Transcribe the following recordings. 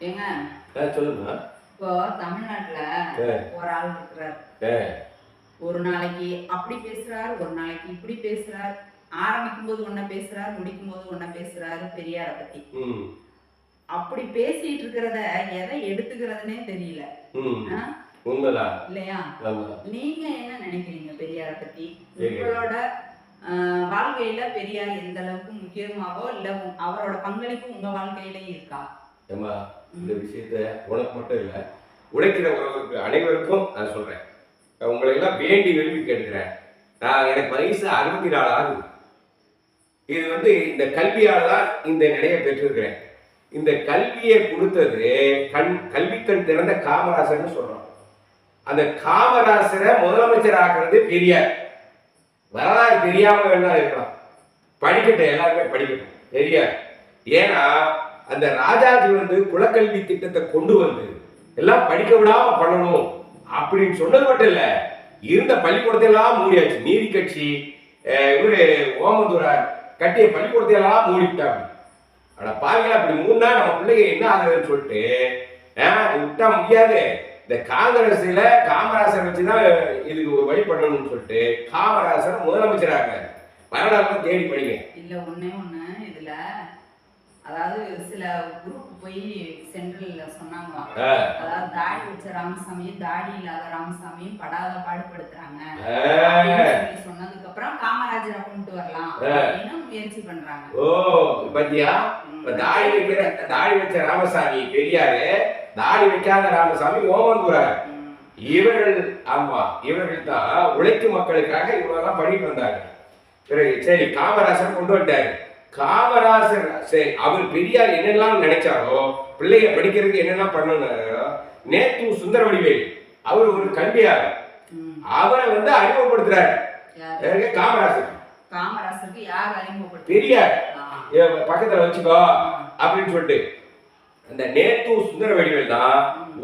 ஏங்க? சொல்லுங்க. இப்போ தமிழ்நாட்டுல. ஒரு ஆள் இருக்கிறார். ஒரு நாளைக்கு அப்படி பேசுறாரு ஒரு நாளைக்கு இப்படி பேசுறார் ஆரம்பிக்கும் போது ஒன்ன பேசுறாரு முடிக்கும் போது ஒன்ன பேசுறாரு பெரியார பத்தி. அப்படி பேசிட்டு இருக்கிறத எதை எடுத்துக்கிறதுனே தெரியல? உண்மைதான் இல்லையா? நீங்க என்ன நினைக்கிறீங்க பெரியார பத்தி. உங்களோட ஆஹ், வாழ்க்கையில பெரியார் எந்த அளவுக்கு முக்கியமாவோ இல்ல அவரோட பங்களிப்பு உங்க வாழ்க்கையிலயும் இருக்கா? ஏம்மா இந்த விஷயத்த உனக்கு மட்டும் இல்லை உழைக்கிற உறவுக்கு அனைவருக்கும் நான் சொல்றேன். நான் உங்களை எல்லாம் வேண்டி விரும்பி கேட்கிறேன். நான் எனக்கு வயசு அறுபத்தி நாலு ஆகுது. இது வந்து இந்த கல்வியால் தான் இந்த நிலையை பெற்றிருக்கிறேன். இந்த கல்வியை கொடுத்தது கண் கல்விக்கண் திறந்த காமராசர்னு சொல்றோம். அந்த காமராசரை முதலமைச்சர் ஆக்குறது பெரியார். வரலாறு தெரியாம வேணா இருக்கலாம். படிக்கட்டும் எல்லாருமே படிக்கட்டும். பெரியார். ஏன்னா அந்த ராஜாஜி வந்து குலக்கல்வி திட்டத்தை கொண்டு வந்து எல்லாம் படிக்க விடாம பண்ணணும். அப்படின்னு சொன்னது மட்டும் இல்ல இருந்த பள்ளிக்கூடத்தை எல்லாம் மூடியாச்சு. நீதி கட்சி இவரு ஓமந்தூரார் கட்டிய பள்ளிக்கூடத்தை எல்லாம் மூடிட்டாங்க. ஆனா பாவிகளா அப்படி மூணா நம்ம பிள்ளைங்க என்ன ஆகுதுன்னு சொல்லிட்டு விட்டா முடியாது. இந்த காங்கிரஸ்ல காமராசர் வச்சுதான் இதுக்கு ஒரு வழி பண்ணணும்னு சொல்லிட்டு காமராசர் முதலமைச்சராக வரலாறு தேடி படிங்க. இல்ல ஒண்ணே ஒண்ணு. அதாவது சில குரூப் போய் சென்ட்ரல்ல சொன்னாங்க. அதாவது தாடி வச்ச ராமசாமியும் தாடி இல்லாத ராமசாமியும் படாத பாடுபடுத்துறாங்க. சொன்னதுக்கு அப்புறம் காமராஜரை கொண்டு வரலாம். அப்படின்னு முயற்சி பண்றாங்க. ஓ பத்தியா? தாடி வைக்கிற தாடி வச்ச ராமசாமி பெரியாரு தாடி வைக்காத ராமசாமி ஓமந்தூரார் ம். இவர்கள் ஆமா இவர்கள் தான் உழைக்கும் மக்களுக்காக இவ்வளவுதான் பண்ணிட்டு வந்தாங்க பிறகு சரி காமராசர் கொண்டு வந்தாரு காமராசர் சரி அவர் பெரியார் என்னெல்லாம் நினைச்சாரோ பிள்ளைங்க படிக்கிறதுக்கு என்னெல்லாம் பண்ணனாரோ நேத்து சுந்தரவடிவேல் அவர் ஒரு கல்வியார். அவரை வந்து அறிமுகப்படுத்துறாரு? காமராசர். காமராசருக்கு யார் அறிமுகப்படுத்தி பெரியார். பக்கத்துல வச்சுக்கோ. அப்படின்னு சொல்லிட்டு. அந்த நேத்து சுந்தர வடிவேல் தான்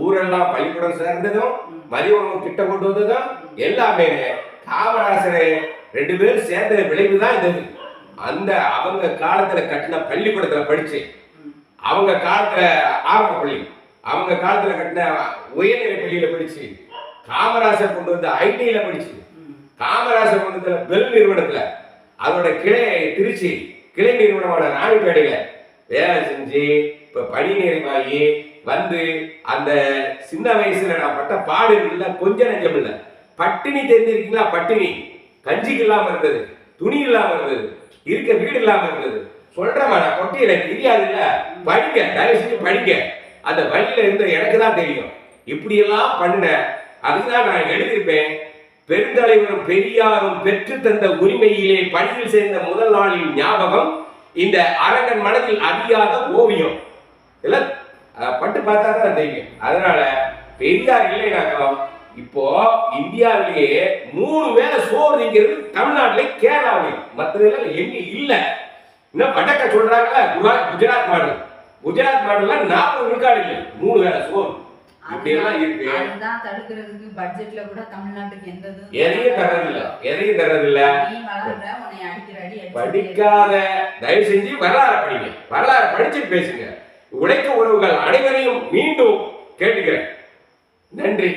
ஊரெல்லாம் பள்ளிக்கூடம் சேர்ந்ததும் மதிய உணவு திட்டம் கொண்டு வந்ததும் எல்லாமே காமராசரை ரெண்டு பேரும் சேர்ந்த விளைவு தான் இது. அந்த அவங்க காலத்துல கட்டின பள்ளிக்கூடத்துல படிச்சு அவங்க காலத்துல ஆரம்ப பள்ளி அவங்க காலத்துல கட்டின உயர்நிலை பள்ளியில படிச்சு காமராசர் கொண்டு வந்த ஐடியில படிச்சு காமராசர் கொண்டு வந்த பெல் நிறுவனத்துல அதோட கிளை திருச்சி கிளை நிறுவனமான ராணிப்பேட்டையில வேலை செஞ்சு இப்ப பணி நிறைவாகி வந்து அந்த சின்ன வயசுல நான் பட்ட பாடு இல்ல கொஞ்சம் நெஞ்சம் இல்ல. பட்டினி தெரிஞ்சிருக்கீங்களா? பட்டினி. கஞ்சிக்கு இல்லாம இருந்தது துணி இல்லாம இருந்தது. இருக்க வீடு இல்லாம இருந்தது. சொல்ற மாதிரி கொட்டி எனக்கு தெரியாது இல்ல. படிக்க தயவு செஞ்சு படிக்க அந்த வழியில இருந்த எனக்கு தான் தெரியும். இப்படி எல்லாம் அதுதான் நான் எழுதியிருப்பேன். பெருந்தலைவரும் பெரியாரும் பெற்று தந்த உரிமையிலே பணியில் சேர்ந்த முதல் நாளின் ஞாபகம் இந்த அரங்கன் மனதில் அறியாத ஓவியம். இதெல்லாம் பட்டு பார்த்தா தான் தெரியும். அதனால பெரியார் இல்லைனாக்கலாம் இப்போ இந்தியாவிலேயே மூணு வேளை சோறு திங்கிறது தமிழ்நாட்டிலே கேரளாவிலையும் மற்றதுல எங்க இல்ல. இன்னும் வடக்க சொல்றாங்கல்ல? குரா- குஜராத் மாடல் குஜராத் மாடல்ல நாற்பது விழுக்காடு இல்லை. மூணு வேளை சோறு. படிக்காத தயவு செஞ்சு வரலாறு படிங்க. வரலாறு படிச்சு பேசுங்க. உழைக்க உறவுகள் அனைவரையும் மீண்டும் கேட்டுக்கிறேன். நன்றி.